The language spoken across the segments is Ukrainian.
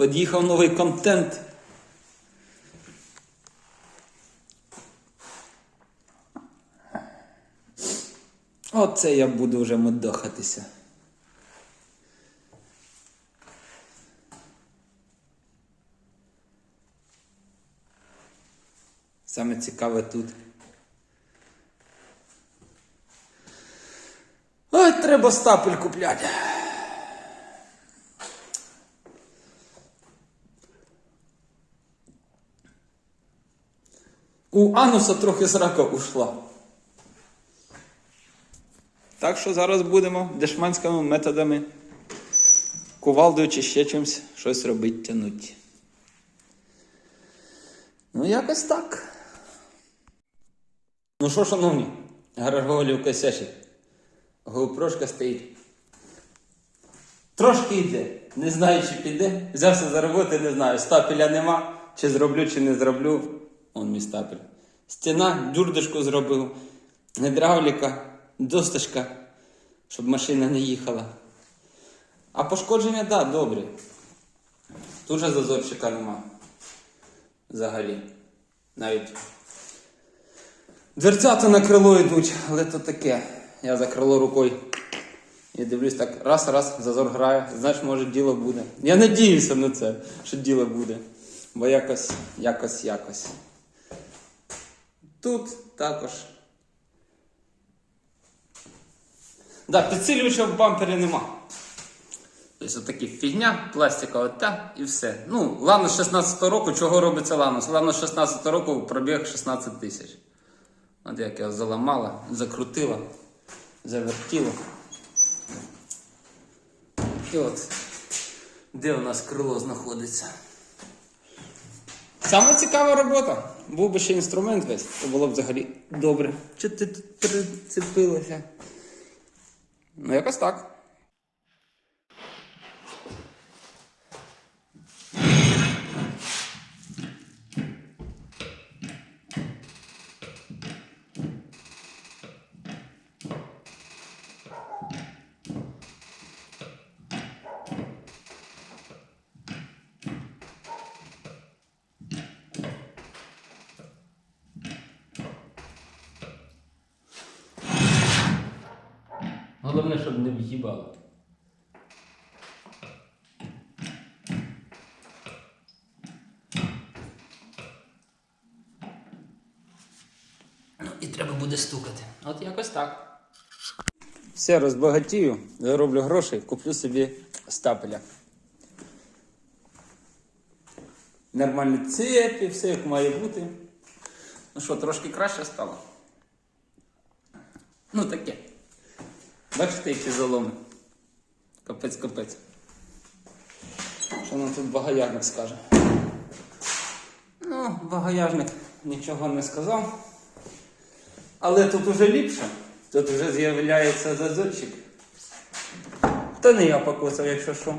Під'їхав новий контент. Оце я буду вже мудохатися. Саме цікаве тут. Ой, треба стапель купляти. У ануса трохи срака ушла. Так що зараз будемо дешманськими методами, кувалдою чи ще чимось щось робити тянуть. Ну, якось так. Ну що, шановні, Гараголівка сяші. Гоупрошка стоїть. Трошки йде. Не знаю, чи піде. Взявся за роботи, не знаю. Стапеля нема. Чи зроблю, чи не зроблю. Он мій стапель. Стіна, дюрдочку зробив. Гідравліка, досточка, щоб машина не їхала. А пошкодження, так, да, добрі. Тут зазорчика нема. Взагалі. Навіть. Дверцята на крило йдуть, але то таке. Я за крило рукою. І дивлюсь так, раз, раз, зазор грає, знаєш, може діло буде. Я надіюся на це, що діло буде. Бо якось, якось, якось. Тут також. Да, підсилювача в бампері нема. Тобто отакі фігня, пластикова та і все. Ну, Ланос 16 року, чого робиться Ланос? Ланос 16 року пробіг 16 тисяч. От як я заламала, закрутила, завертіла. І от, де у нас крило знаходиться. Саме цікава робота. Був би ще інструмент весь, то було б взагалі добре. Чи ти тут прицепилася? Ну, якось так. Головне, щоб не в'їбало. І треба буде стукати. От якось так. Все, розбагатію, зароблю грошей, куплю собі стапеля. Нормальні цепі, все як має бути. Ну що, трошки краще стало? Ну таке. Бачите, які заломи? Капець, капець. Що нам тут багаярник скаже? Ну, багаярник нічого не сказав. Але тут уже ліпше. Тут вже з'являється зазорчик. Та не я покусав, якщо що.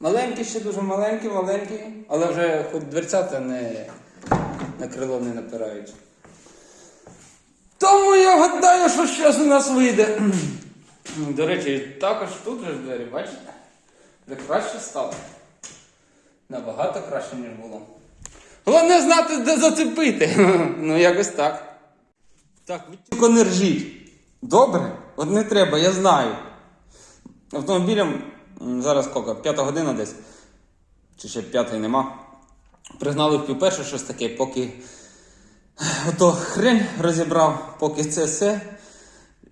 Маленький ще дуже маленький, маленький, але вже хоч дверцята не на крило не напирають. Тому я гадаю, що щось у нас вийде. До речі, також тут же ж двері, бачите? Вже краще стало. Набагато краще, ніж було. Головне знати, де зацепити. ну, якось так. Так, ви тільки не ржіть. Добре? От не треба, я знаю. Автомобілям зараз скільки? П'ята година десь. Чи ще п'ятої нема. Признали в півперше щось таке, поки ото хрень розібрав, поки це все.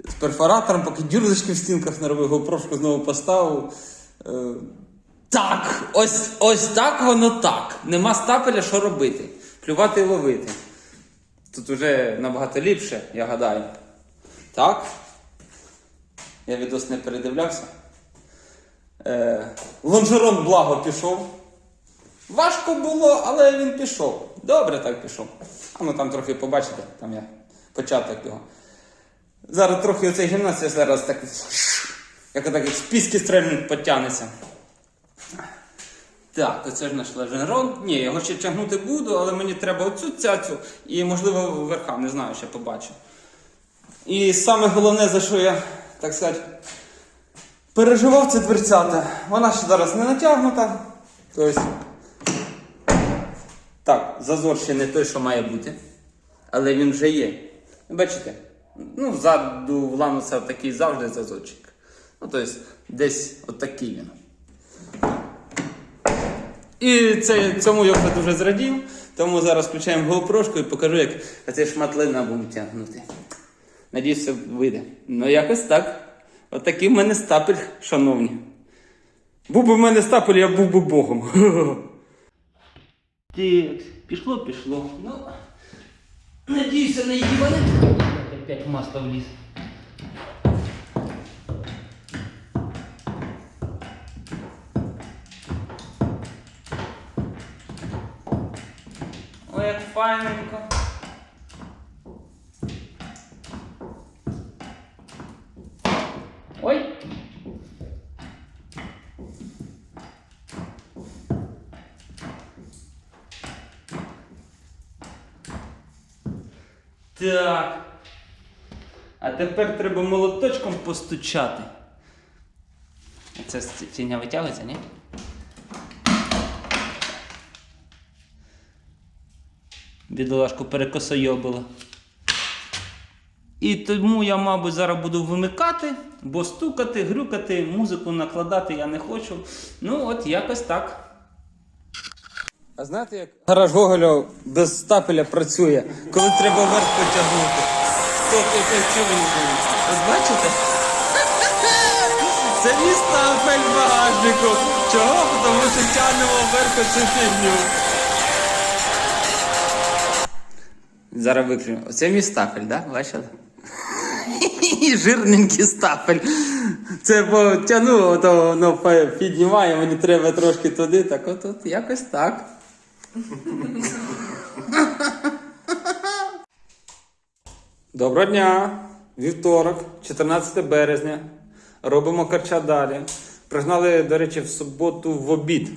З перфоратором, поки дюрзочки в стінках наробив, гопрошку знову поставив. Е, так, ось, ось так воно так. Нема стапеля, що робити. Плювати і ловити. Тут вже набагато ліпше, я гадаю. Так? Я відос не передивлявся. Е, лонжерон благо пішов. Важко було, але він пішов. Добре так пішов. А ну там трохи побачите, там я початок його. Зараз трохи оцей гімнастія зараз так. Як отак як з піски стрельнуть потягнеться. Так, оце ж наш леженрон. Ні, його ще тягнути буду, але мені треба оцю цяцю і, можливо, верха, не знаю, ще побачу. І саме головне, за що я, так сказати, Переживав це дверцята. Вона ще зараз не натягнута. Тобто. Зазор ще не той, що має бути. Але він вже є. Бачите? Ну, ззаду в лануса такий завжди зазорчик. Ну, тобто, десь отакий він. І це, цьому я дуже зрадів, тому зараз включаємо GoPro і покажу, як цей шматлина будемо тягнути. Надіюсь, все вийде. Ну, якось так. Отакий в мене стапель, шановні. Був би в мене стапель, я був би Богом. Так, пішло, пішло. Ну, надіюся, не їбане. Опять масло вліз. Ой, як файненько. Так. А тепер треба молоточком постучати. Це фігня витягується, ні? Бідолашку перекосойобило. І тому я, мабуть, зараз буду вимикати, бо стукати, грюкати, музику накладати я не хочу. Ну, от якось так. А знаєте, як гараж Гоголя без стапеля працює, коли треба вверх потягнути? Хто бачите? Це мій стапель в багажнику. Чого? Тому що тягнемо вверх цю фігню. Зараз виключимо. Оце мій стапель, да? Бачите? Жирненький стапель. Це потягну, то воно піднімає, мені треба трошки туди, так от якось так. Доброго дня! Вівторок, 14 березня. Робимо карча далі. Пригнали, до речі, в суботу в обід.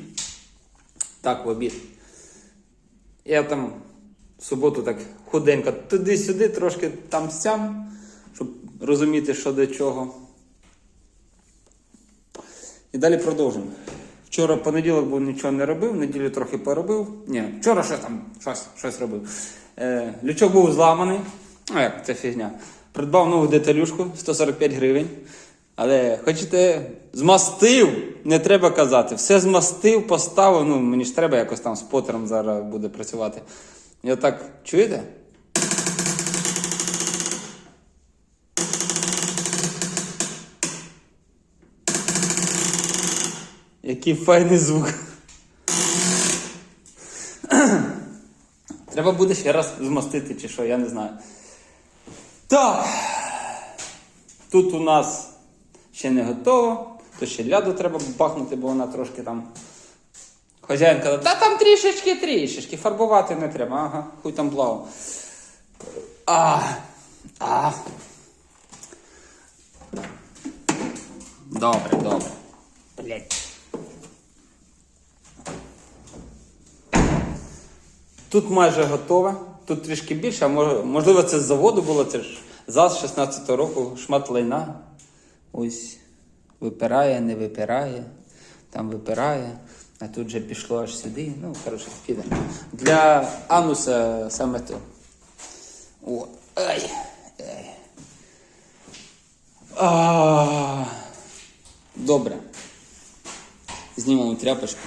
Так, в обід. Я там в суботу так худенько туди-сюди, трошки там сям, щоб розуміти, що до чого. І далі продовжимо. Вчора понеділок був нічого не робив, неділю трохи поробив. Ні, вчора що там щось, щось робив. Е, лючок був зламаний. А як, це фігня. Придбав нову деталюшку 145 гривень. Але хочете, змастив, не треба казати. Все змастив, поставив. Ну, мені ж треба якось там з потером зараз буде працювати. І отак, чуєте? Який файний звук. Треба буде ще раз змастити, чи що, я не знаю. Так. Тут у нас ще не готово. То ще ляду треба бахнути, бо вона трошки там. Хазяїн каже, та там трішечки, трішечки, фарбувати не треба. Ага, хуй там плавав. А, а. Добре, добре. Блять. Тут майже готове, тут трішки більше, а можливо, це з заводу було, це ж ЗАЗ 16-го року, шмат лайна. Ось випирає, не випирає, там випирає, а тут вже пішло аж сюди. Ну, коротше, піде. Для ануса саме то. О, ай, ай. А, добре. Знімемо тряпочку.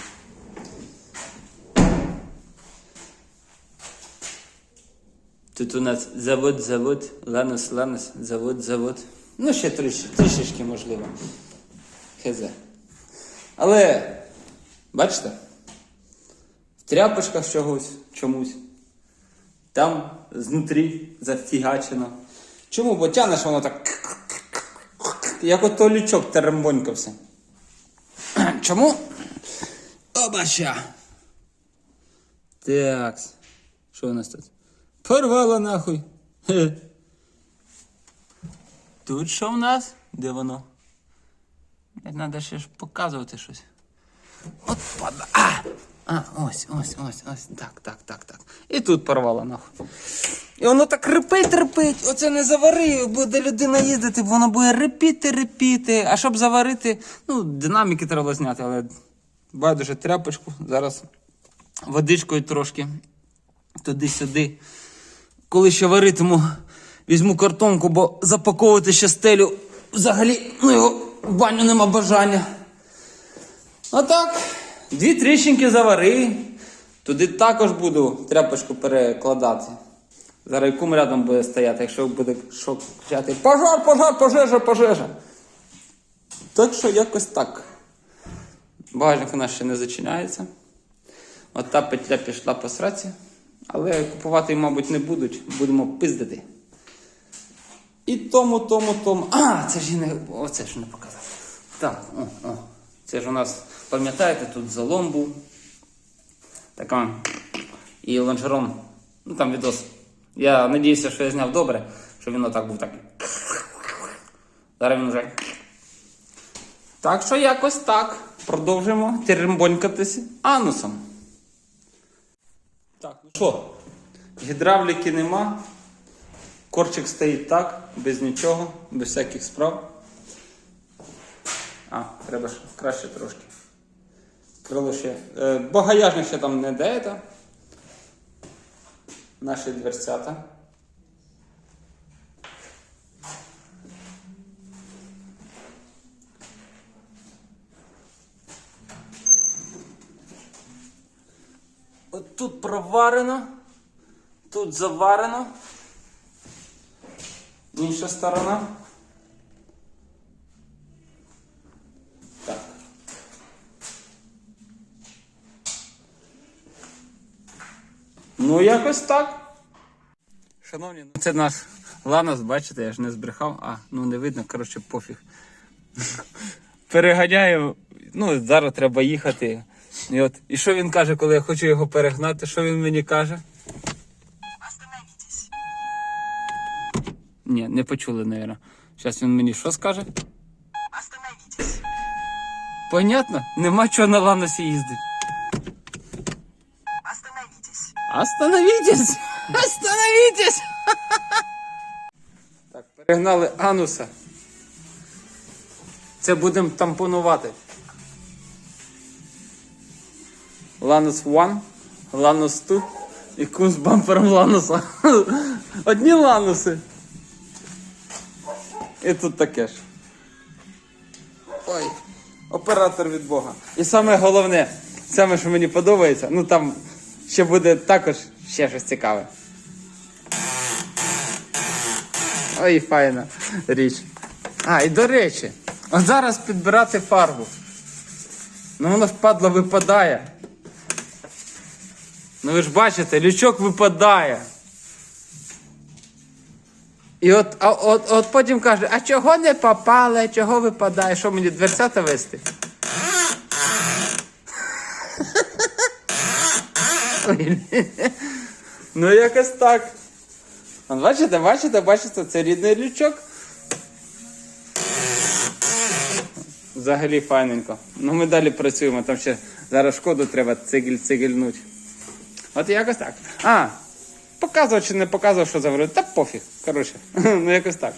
Тут у нас завод, завод, ланос, ланос, завод, завод. Ну, ще трішечки можливо. Хз. Але, бачите, в тряпочках чогось, чомусь. Там знутрі зафігачено. Чому? Бо тянеш воно так. Як ото лючок терембонькався. Чому? Обача. Так. Що у нас тут? Порвала нахуй. Тут що в нас? Де воно? Треба ще ж показувати щось. От пада. А! А, ось, ось, ось, ось. Так, так, так, так. І тут порвала нахуй. І воно так репить, репить. Оце не завари, буде людина їздити, воно буде репіти, репіти. А щоб заварити, ну, динаміки треба зняти, але байдуже тряпочку. Зараз водичкою трошки туди-сюди. Коли ще варитиму, візьму картонку, бо запаковувати ще стелю взагалі ну, його в баню нема бажання. Отак, дві тріщинки завари. Туди також буду тряпочку перекладати. Зараз кум рядом буде стояти, якщо буде що кричати Пожар, пожар, пожежа, пожежа. Так що якось так. Багажник у нас ще не зачиняється. От та петля пішла по сраці. Але купувати, мабуть, не будуть, будемо пиздити. І тому, тому, тому. А, це ж і не. Оце ж не показав. Так, о, о. Це ж у нас, пам'ятаєте, тут залом був. Така. І лонжерон. Ну там відос. Я надіюся, що я зняв добре, що він отак був так. Зараз він вже. Так що якось так. Продовжуємо терембонькатися анусом. Так, ну що? Гідравліки нема. Корчик стоїть так, без нічого, без всяких справ. А, треба ж краще трошки. Крило ще. Е, багажник ще там не даєте. Наші дверцята. От тут проварено, тут заварено. Інша сторона. Ну, якось так. Шановні, ну це наш Ланос, бачите, я ж не збрехав, а ну не видно, коротше, пофіг. Переганяю, ну, зараз треба їхати. І, от, і що він каже, коли я хочу його перегнати? Що він мені каже? Ні, не почули, навірно. Зараз він мені що скаже? Остановитесь. Понятно? Нема чого на Ланосі їздить. Остановитесь. Остановитесь! Остановитесь! Так, перегнали ануса. Це будемо тампонувати. Ланус 1, Ланус 2 і кун з бампером Лануса. Одні лануси. І тут таке ж. Ой, оператор від Бога. І саме головне, саме, що мені подобається, ну там ще буде також ще щось цікаве. Ой, файна річ. А, і до речі, от зараз підбирати фарбу. Ну воно впадло випадає. Ну ви ж бачите, лючок випадає. І от, а, от, от потім каже, а чого не попали, чого випадає? Що мені дверцята вести? Ну якось так. Бачите, бачите, бачите, це рідний лючок. Взагалі файненько. Ну ми далі працюємо, там ще зараз шкоду треба цигель-цигельнуть. От якось так. А, показував чи не показував, що заварив. Та пофіг. Коротше, ну якось так.